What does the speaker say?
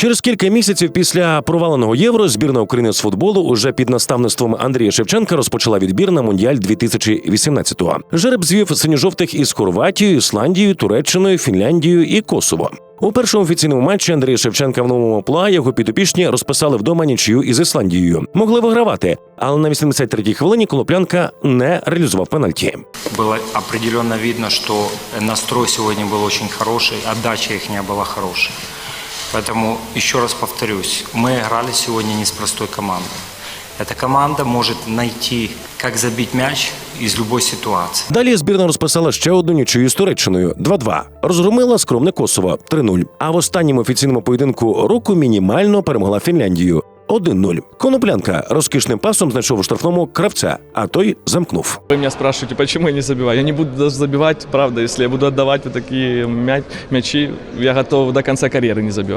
Через кілька місяців після проваленого євро збірна України з футболу уже під наставництвом Андрія Шевченка розпочала відбір на Мундіаль 2018-го. Жереб звів синьо-жовтих із Хорватією, Ісландією, Туреччиною, Фінляндією і Косово. У першому офіційному матчі Андрія Шевченка в новому пла його підопічні розписали вдома нічию із Ісландією. Могли вигравати, але на 83-й хвилині Колоплянка не реалізував пенальті. Было определенно видно, что настрой сегодня был очень хороший, отдача их не была хорошей. Поэтому еще раз повторюсь, мы играли сегодня не с простой командой. Эта команда может найти, как забить мяч из любой ситуации. Далі збірна розписала ще одну нічию з Туреччиною 2-2. Розгромила скромне Косово 3-0. А в останньому офіційному поєдинку року мінімально перемогла Фінляндію 1-0. Коноплянка розкішним пасом знайшов у штрафному кравця, а той замкнув. Вы меня спрашиваете, почему я не забиваю? Я не буду даже забивать, правда. Если я буду отдавать вот такие мя- мячи, я готов до конца карьеры не забивать.